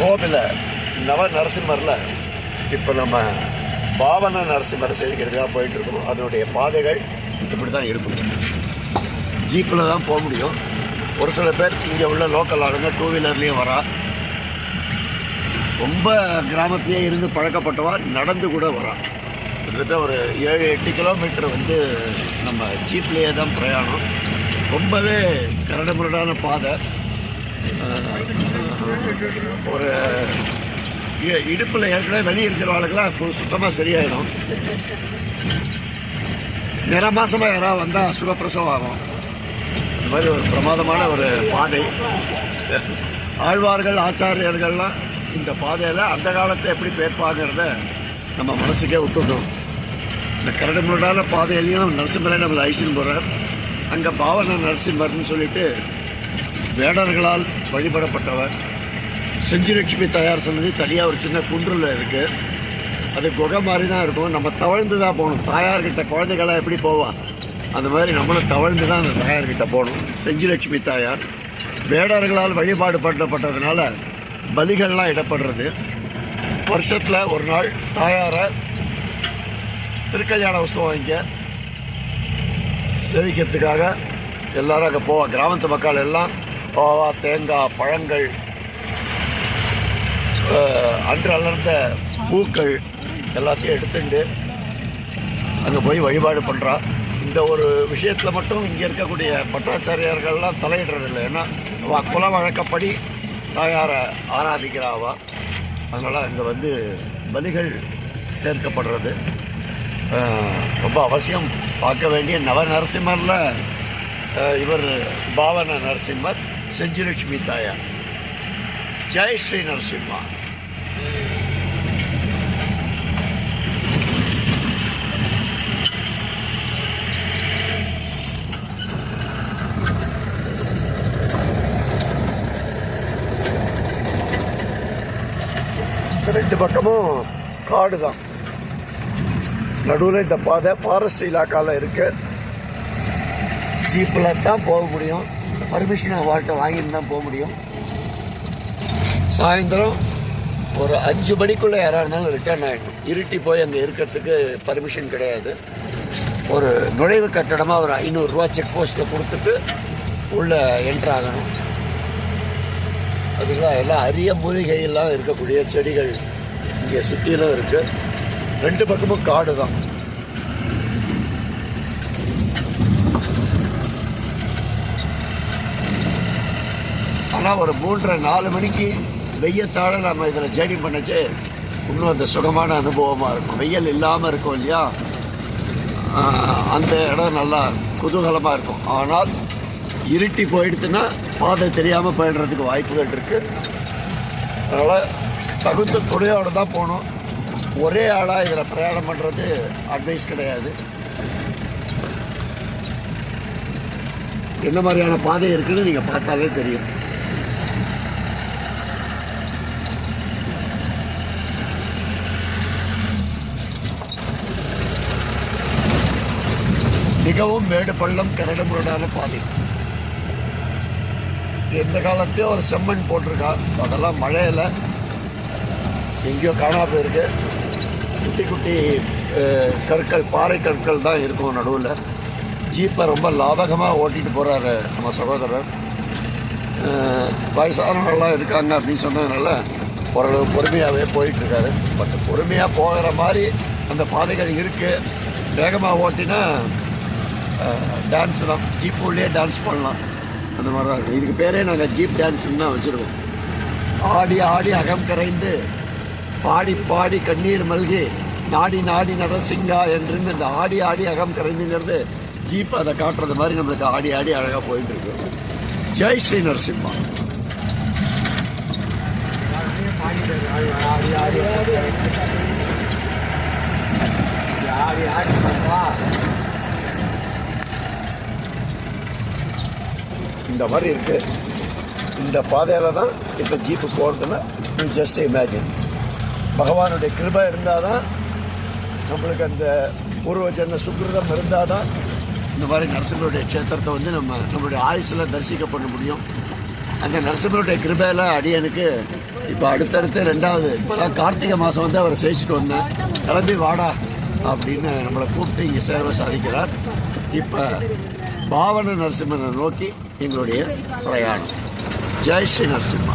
கோவில் நவ நரசிம்மரில் இப்போ நம்ம பாவன நரசிம்மர் சேவிக்கிறதுக்காக போயிட்டு இருக்கோம் அதனுடைய பாதைகள் இப்படி தான் இருக்கும். ஜீப்பில் தான் போக முடியும். ஒரு சில பேர் இங்கே உள்ள லோக்கல் ஆளுங்க டூ வீலர்லேயும் வரா. ரொம்ப கிராமத்திலே இருந்து பழக்கப்பட்டவா நடந்து கூட வரா. கிட்டத்தட்ட ஒரு ஏழு எட்டு கிலோமீட்டர் வந்து நம்ம ஜீப்லேயே தான் பிரயாணம். ரொம்பவே கரடுமுரடான பாதை. ஒரு இ- ஏற்கனவே வெளியே இருக்கிற ஆளுக்கெல்லாம் ஃபுல் சுத்தமாக சரியாயிடும். நிற மாதமாக யாராவது வந்தால் சுகப்பிரசவம் ஆகும். இந்த மாதிரி ஒரு பிரமாதமான ஒரு பாதை. ஆழ்வார்கள் ஆச்சாரியர்கள்லாம் இந்த பாதையில் அந்த காலத்தை எப்படி பேர்ப்பாங்கிறத நம்ம மனசுக்கே ஒத்துக்கணும் இந்த கரடுமுரடான பாதையிலையும் நரசிம்மரை நம்மளை ஐசின்னு போகிறார் அங்கே பாவன நரசிம்மர்னு சொல்லிட்டு வேடர்களால் வழிபடப்பட்டவர். செஞ்சுலட்சுமி தயார் சன்னதி தனியாக ஒரு சின்ன குன்றில் இருக்குது அது குகை மாதிரி தான் இருக்கும். நம்ம தவழ்ந்து தான் போகணும். தாயார்கிட்ட குழந்தைகளாக எப்படி போவா? அந்த மாதிரி நம்மளும் தவழ்ந்து தான் அந்த தாயார்கிட்ட போகணும். செஞ்சுலட்சுமி தாயார். வேடர்களால் வழிபாடு பண்ணப்பட்டதுனால பலிகள்லாம் இடப்படுறது. வருஷத்தில் ஒரு நாள் தாயாரை திருக்கல்யாண உற்சவம் இங்கே சேவிக்கிறதுக்காக எல்லாரும் அங்கே போவா. கிராமத்து மக்கள் எல்லாம் பாவா தேங்காய் பழங்கள் அன்று அலர்ந்த பூக்கள் எல்லாத்தையும் எடுத்துட்டு அங்கே போய் வழிபாடு பண்ணுறா இந்த ஒரு விஷயத்தில் மட்டும் இங்கே இருக்கக்கூடிய பட்டாச்சாரியார்கள்லாம் தலையிடுறதில்லை. ஏன்னா குல வழக்கப்படி தாயாரை ஆராதிக்கிறாவா. அதனால் அங்கே வந்து பலிகள் சேர்க்கப்படுறது. ரொம்ப அவசியம். பார்க்க வேண்டிய நவ நரசிம்மரில் இவர் பாவன நரசிம்மர். செஞ்சுலட்சுமி தாயார் ஜெய் ஸ்ரீ நரசிம்மா ரெண்டு பக்கமும் காடு தான் நடுவில் இந்த பாதை ஃபாரஸ்ட் இலாக்காவில் இருக்கு ஜீப்பில் தான் போக முடியும் பர்மிஷன் அவர்கிட்ட வாங்கிட்டு தான் போக முடியும். சாயந்தரம் ஒரு அஞ்சு மணிக்குள்ளே யாராக இருந்தாலும் ரிட்டர்ன் ஆகிடும் இருட்டி போய் அங்கே இருக்கிறதுக்கு பர்மிஷன் கிடையாது. ஒரு நுழைவு கட்டடமாக ஒரு ஐநூறுரூவா செக் போஸ்ட்டில் கொடுத்துட்டு உள்ளே என்ட்ரு ஆகணும். அதுக்கெல்லாம் எல்லாம் அரிய மூலிகையெல்லாம் இருக்கக்கூடிய செடிகள் இங்கே சுற்றிலும் இருக்குது ரெண்டு பக்கமும் காடு தான் ஆனால் ஒரு மூன்றரை நாலு மணிக்கு வெய்யத்தாழ நம்ம இதில் ஜேர்னி பண்ணச்சு. இன்னும் அந்த சுகமான அனுபவமாக இருக்கும். வெயில் இல்லாமல் இருக்கும் இல்லையா? அந்த இடம் நல்லா குதூகலமாக இருக்கும். ஆனால் இருட்டி போயிடுச்சுன்னா பாதை தெரியாமல் போயிடுறதுக்கு வாய்ப்புகள் இருக்குது அதனால் தகுந்த துணையோடு தான் போகணும். ஒரே ஆளாக இதில் பிரயாணம் பண்ணுறது அட்வைஸ் கிடையாது. என்ன மாதிரியான பாதை இருக்குன்னு நீங்கள் பார்த்தாலே தெரியும். மிகவும் மேடு பள்ளம் கரடு முரடான பாதை. எந்த காலத்தையோ ஒரு செம்மண் போட்டிருக்கா. அதெல்லாம் மழையில் எங்கேயோ காணாம போயிருக்கு. குட்டி குட்டி கற்கள் பாறை கற்கள் தான் இருக்கும் நடுவில். ஜீப்பை ரொம்ப லாபகமாக ஓட்டிட்டு போகிறாரு நம்ம சகோதரர். வயசானவர்கள்லாம் இருக்காங்க அப்படின்னு சொன்னதுனால ஓரளவு பொறுமையாகவே போயிட்டுருக்காரு. பட் பொறுமையாக போகிற மாதிரி அந்த பாதைகள் இருக்குது வேகமாக ஓட்டினா டான்ஸ் தான் ஜீப் டான்ஸ் பண்ணலாம் அந்த மாதிரி தான் இருக்கும் இதுக்கு பேரே நாங்கள் ஜீப் டான்ஸுன்னு தான் வச்சுருக்கோம் ஆடி ஆடி அகம் கரைந்து பாடி பாடி கண்ணீர் மல்கி நாடி நாடி நரசிங்கா என்று இந்த ஆடி ஆடி அகம் கரைந்துங்கிறது ஜீப் அதை காட்டுறது மாதிரி நம்மளுக்கு ஆடி ஆடி அழகாக போயிட்டு இருக்கு ஜெய் ஸ்ரீ நரசிம்மா இந்த மாதிரி இருக்குது இந்த பாதையில் தான் இப்போ ஜீப்பு போகிறதுல யூ ஜஸ்ட் இமேஜின் பகவானுடைய கிருபை இருந்தால் தான் நம்மளுக்கு அந்த பூர்வ ஜென்ம இருந்தால் தான் இந்த மாதிரி நரசிம்மருடைய க்ஷேத்திரத்தை வந்து நம்ம நம்மளுடைய ஆயுசில் தரிசிக்க பண்ண முடியும். அந்த நரசிம்மருடைய கிருபையில் அடியனுக்கு இப்போ அடுத்தடுத்து ரெண்டாவது இப்போ தான் கார்த்திகை மாதம் வந்து அவரை சேவிச்சுட்டு வந்தேன். கிளம்பி வாடா அப்படின்னு நம்மளை கூப்பிட்டு இங்கே சேவை சாதிக்கிறார். இப்போ பாவன நரசிம்மனை நோக்கி எங்களுடைய பிரயாணம் ஜெய் ஸ்ரீ நரசிம்மா